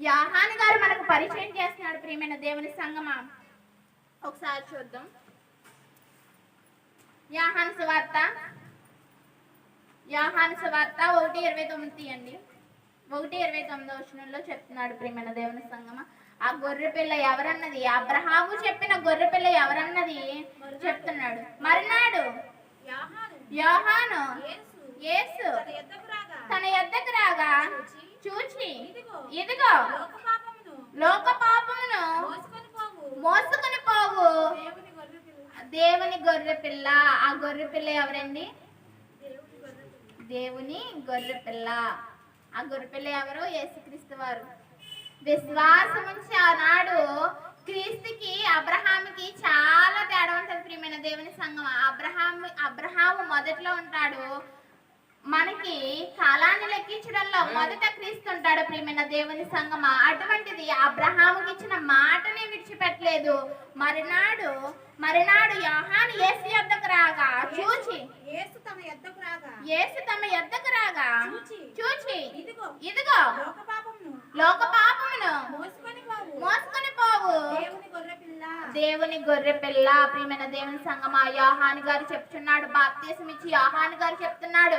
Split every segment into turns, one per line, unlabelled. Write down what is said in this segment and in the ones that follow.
యాహాన్ గారు మనకు పరిచయం చేస్తున్నాడు ప్రియమైన దేవుని సంగమా. ఒకసారి చూద్దాం. యాహాన్ సువార్త. యాహాన్ సువార్త ఒకటి ఇరవై తొమ్మిది తీయండి. ఒకటి ఇరవై తొమ్మిదో వచనంలో చెప్తున్నాడు ప్రియమైన దేవుని సంగమ. ఆ గొర్రె పిల్ల ఎవరన్నది? అబ్రహాము చెప్పిన గొర్రె పిల్ల ఎవరన్నది? చెప్తున్నాడు. మరునాడు
యాహాను. యేసు. తన యొద్దకు రాగా.
చూచి
ఇదిగో. లోక పాపమును మోసుకొని పోవు. దేవుని గొర్రె పిల్ల.
ఆ గొర్రె పిల్ల ఎవరండి?
దేవుని గొర్రె పిల్ల.
ఆ గొర్రె పిల్ల ఎవరు? యేసుక్రీస్తు వారు. విశ్వాసం ఉంచి ఆనాడు క్రీస్తుకి అబ్రహాముకి చాలా తేడా ఉంటుంది ప్రియమైన దేవుని సంఘం అబ్రహాం అబ్రహాము మొదట్లో ఉంటాడు. మనకి కాలాన్ని లెక్కించడంలో మొదట క్రీస్తు ఉంటాడు ప్రియమైన దేవుని సంగమా అటువంటిది అబ్రహాముకి ఇచ్చిన మాటని విడిచిపెట్టలేదు. మరునాడు మరునాడు యోహాను యేసు యొద్దకు రాగా చూచి.
యేసు తన యొద్దకు రాగా.
యేసు తమ యొద్దకు రాగా
చూచి.
చూచి.
ఇదిగో
ఇదిగో.
లోక పాపమును
లోక పాపమును
మోసుకొని పోవు.
మోసుకొని పోవు.
దేవుని గొర్రె పిల్ల.
దేవుని గొర్రె పిల్ల ప్రియమైన దేవుని సంగమా యోహాని గారు చెప్తున్నాడు బాప్తీసం ఇచ్చి యోహాని గారు చెప్తున్నాడు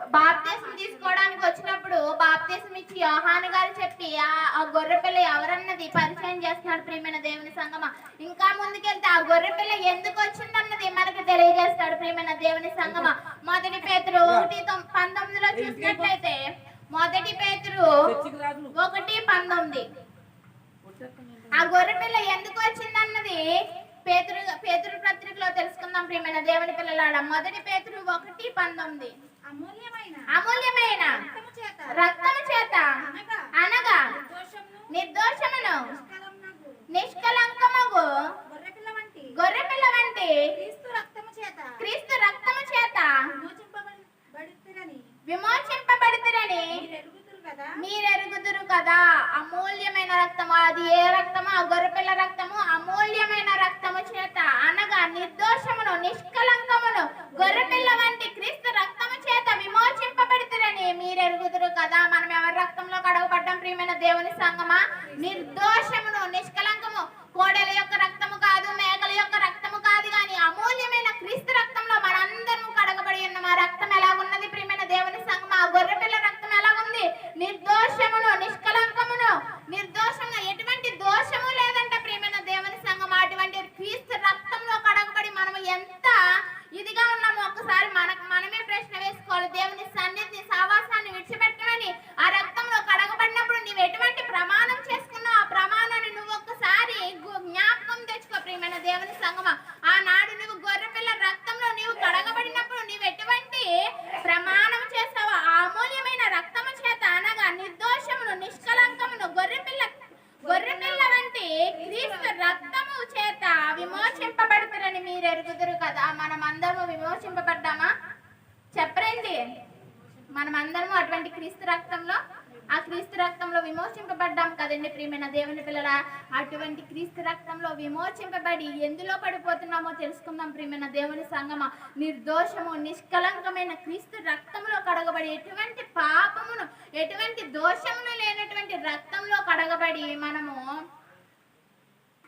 బాప్తీసం తీసుకోవడానికి వచ్చినప్పుడు బాప్తీసం ఇచ్చి యోహాని గారు చెప్పి ఆ గొర్రె పిల్ల ఎవరన్నది పరిచయం చేస్తున్నాడు ప్రియమైన దేవుని సంగమా? ఇంకా ముందుకెళ్తే ఆ గొర్రె పిల్ల ఎందుకు వచ్చిందన్నది మనకి తెలియజేస్తాడు ప్రియమైన దేవుని సంగమా. మొదటి పేతురు ఒకటి తొమ్- పంతొమ్మిదిలో చూసినట్లయితే మొదటి పేతురు ఒకటి పంతొమ్మిది. ఆ గొర్రె పిల్ల ఎందుకు వచ్చిందన్నది పేతురు పేతురు పత్రికలో తెలుసుకుందాం ప్రియమైన దేవుని పిల్లలాడ మొదటి పేతురు ఒకటి పంతొమ్మిది.
అమూల్యమైన రక్తము చేత అనగా
అనగా
దోషమును
నిర్దోషమును నిష్కలంకమగు
గొర్రె పిల్ల వంటి క్రీస్తు రక్తము చేత విమోచింపబడితిరని
మీరెరుగుదురు కదా? అమూల్యమైన రక్తము. అది ఏ రక్తము? ఆ గొర్రెపిల్ల రక్తము. అమూల్యమైన రక్తము చేత అనగా నిర్దోషమును నిష్కలంకమును గొర్రెపిల్ల వంటి క్రీస్తు రక్తము చేత విమోచింపబడుతురని మీరెరుగుదురు కదా మనం ఎవరి రక్తంలో కడగబడ్డం ప్రియమైన దేవుని సంగమా? నిర్దోష నిష్కలంకము కోడెల యొక్క రక్తము కాదు మేకల యొక్క రక్తము కాదు కానీ అమూల్యమైన క్రీస్తు రక్తంలో మనందరము కడగబడి ఉన్న మా రక్తం ఎలాగున్నది ప్రియమైన దేవుని సంగమా ఆ గొర్రెపిల్ల రక్తం ఎలాగుంది నిర్దోషమును నిష్కలంకమును నిర్దోషంగా ఎటువంటి దోషము లేదంట ప్రియమైన దేవుని సంఘం అటువంటి క్రీస్తు రక్తంలో కడగబడి మనము ఎంత ఇదిగా ఉన్నామో ఒకసారి మనకు మనమే ప్రశ్న వేసుకోవాలి దేవుని సన్నిధి సావాసాన్ని విడిచిపెట్టమని ఆ రక్తంలో కడగబడినప్పుడు నీవు ఎటువంటి ప్రమాణం చేసుకున్నావు ఆ ప్రమాణాన్ని నువ్వు ఒక్కసారి గు- జ్ఞాపకం తెచ్చుకో ప్రియమైన దేవుని సంగమా ఆనాడు నువ్వు గొర్రెపిల్ల రక్తంలో నీవు కడగబడినప్పుడు నీవు ఎటువంటి ప్రమాణం చేస్తావో ఆ అమూల్యమైన రక్తము చేత అనగా నిర్దోషమును నిష్కలంకమును గొర్రెపిల్ల గొర్రెపిల్ల వంటి క్రీస్తు రక్తము చేత విమోచింపబడుతురని మీరు ఎరుగుదురు కదా మనం అందరము విమోచింపబడ్డామా చెప్పరండి మనం అందరము అటువంటి క్రీస్తు రక్తంలో ఆ క్రీస్తు రక్తంలో విమోచింపబడ్డాం కదండి ప్రియమైన దేవుని పిల్లల అటువంటి క్రీస్తు రక్తంలో విమోచింపబడి ఎందులో పడిపోతున్నామో తెలుసుకుందాం ప్రియమైన దేవుని సంగమ. నిర్దోషము నిష్కలంకమైన క్రీస్తు రక్తంలో కడగబడి ఎటువంటి పాపమును ఎటువంటి దోషమును లేనటువంటి రక్తంలో కడగబడి మనము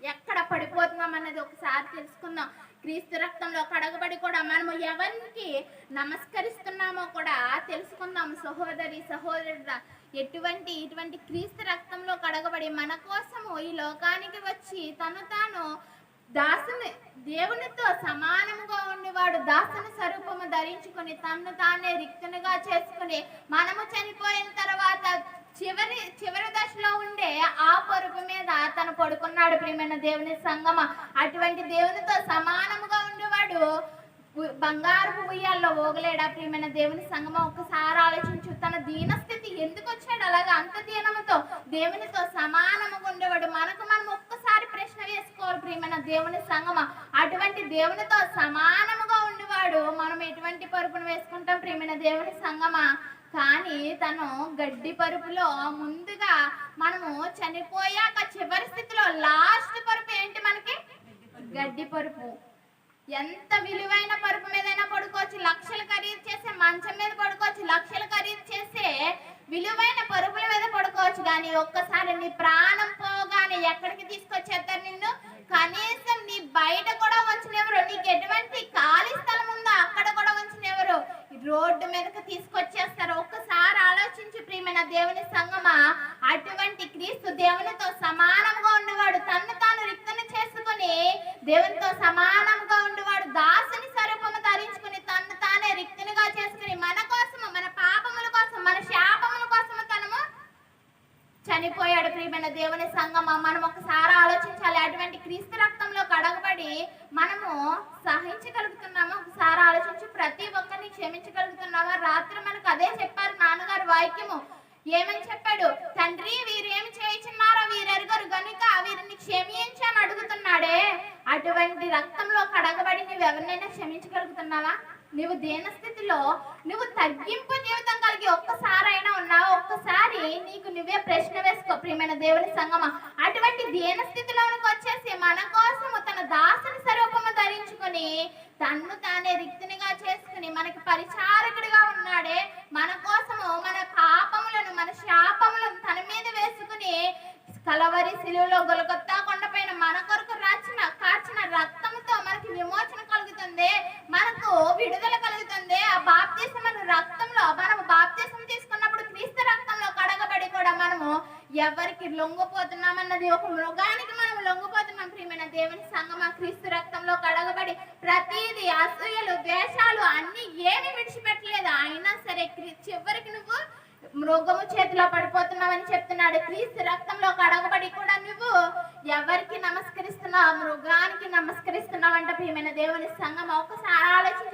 ఎక్కడ పడిపోతున్నాం అన్నది ఒకసారి తెలుసుకుందాం. క్రీస్తు రక్తంలో కడగబడి కూడా మనము ఎవరికి నమస్కరిస్తున్నామో కూడా తెలుసుకుందాం. సహోదరి సహోదరుడు ఎటువంటి ఇటువంటి క్రీస్తు రక్తంలో కడగబడి మన కోసము ఈ లోకానికి వచ్చి తను తాను దాసుని దేవునితో సమానముగా ఉండేవాడు దాసుని స్వరూపము ధరించుకొని తను తానే రిక్తునిగా చేసుకుని మనము చనిపోయిన తర్వాత చివరి చివరి దశలో ఉండే ఆ పరుపు మీద తను పడుకున్నాడు ప్రియమైన దేవుని సంగమ. అటువంటి దేవునితో సమానముగా ఉండేవాడు బంగారు బంగారపు ఉయ్యాల్లో ఓగలేడా ప్రియమైన దేవుని సంగమ? ఒక్కసారి ఆలోచించు తన దీనస్థితి ఎందుకు వచ్చాడు? అలాగా అంత దీనముతో దేవునితో సమానముగా ఉండేవాడు. మనకు మనం ఒక్కసారి ప్రశ్న వేసుకోవాలి ప్రియమైన దేవుని సంగమ. అటువంటి దేవునితో సమానముగా ఉండేవాడు మనం ఎటువంటి పరుపును వేసుకుంటాం ప్రియమైన దేవుని సంగమ? కానీ తను గడ్డి పరుపులో ముందుగా మనము చనిపోయాక చివరి స్థితిలో లాస్ట్ పరుపు ఏంటి మనకి? గడ్డి పరుపు. ఎంత విలువైన పరుపు మీదైనా పడుకోవచ్చు లక్షలు ఖరీదు చేసే మంచం మీద పడుకోవచ్చు లక్షలు ఖరీదు చేసే విలువైన పరుపుల మీద పడుకోవచ్చు. కానీ ఒక్కసారి నీ ప్రాణం పోగానే ఎక్కడికి తీసుకొచ్చేస్తారు నిన్ను? కనీసం నీ బయట కూడా ఉంచనివ్వరు నీకు ఎటువంటి రోడ్డు మీదకి తీసుకొచ్చేస్తారు. ఒక్కసారి ఆలోచించి ప్రియమైన దేవుని సంగమా. అటువంటి క్రీస్తు దేవునితో సమానంగా ఉండేవాడు. తన్ను తాను రిక్తను చేసుకుని దేవునితో సమానంగా ఉండేవాడు. దాసుని స్వరూపము ధరించుకుని తన్ను తానే రిక్తునిగా చేసుకుని మన కోసము మన పాపముల కోసం మన శాపముల కోసము తనము చనిపోయాడు ప్రియమైన దేవుని సంగమా. మనం ఒకసారి ఆలోచించాలి. అటువంటి క్రీస్తు రక్తంలో కడగబడి మనము సహించగలుగుతున్నాము. ఒకసారి ఆలోచించి ప్రతి ఒక్కరిని క్షమించగలుగుతున్నావా? రాత్రి మనకు అదే చెప్పారు నాన్నగారు వాక్యము. ఏమని చెప్పాడు? తండ్రి వీరేమి చేయించున్నారో వీరెరుగరు గనుక వీరిని క్షమించి అని అడుగుతున్నాడే. అటువంటి రక్తంలో కడగబడి నువ్వు ఎవరినైనా క్షమించగలుగుతున్నావా? నువ్వు దేనస్థితిలో నువ్వు తగ్గింపు జీవితం కలిగి ఒక్కసారైనా ఉన్నావా? ఒక్కసారి నీకు నువ్వే ప్రశ్న వేసుకో ప్రియమైన దేవుని సంగమ. అటువంటి దేనస్థితిలోనికి వచ్చేసి మన కోసము తన దాసుని స్వరూపము ధరించుకొని తన్ను తానే రిక్తినిగా చేసుకుని మనకి పరిచారకుడిగా ఉన్నాడే మన కోసము మన పాపములను మన శాపములను తన మీద వేసుకుని కలవరి శిలువలో గొలగొత్తా కొండపైన మన కొరకు రాచిన కార్చిన రక్తంతో మనకి విమోచన కలుగుతుంది మనకు విడుదల కలుగుతుంది. ఆ బాప్తీసం రక్తంలో మనము బాప్తీసం తీసుకున్నప్పుడు క్రీస్తు రక్తంలో కడగబడి కూడా మనము ఎవరికి లొంగిపోతున్నామన్నది ఒక మృగానికి మనం లొంగిపోతున్నాం ప్రియమైన దేవుని సంగమ క్రీస్తు రక్తంలో కడగబడి ప్రతిదీ అసూయలు ద్వేషాలు అన్ని ఏమి విడిచిపెట్టలేదు. అయినా సరే చివరికి నువ్వు మృగము చేతిలో పడిపోతున్నావని చెప్తున్నాడు. క్రీస్తు రక్తంలో కడగబడి కూడా నువ్వు ఎవరికి నమస్కరిస్తున్నావు? మృగానికి నమస్కరిస్తున్నావు అంటే ప్రియమైన దేవుని సంగమ. ఒకసారి ఆలోచించి.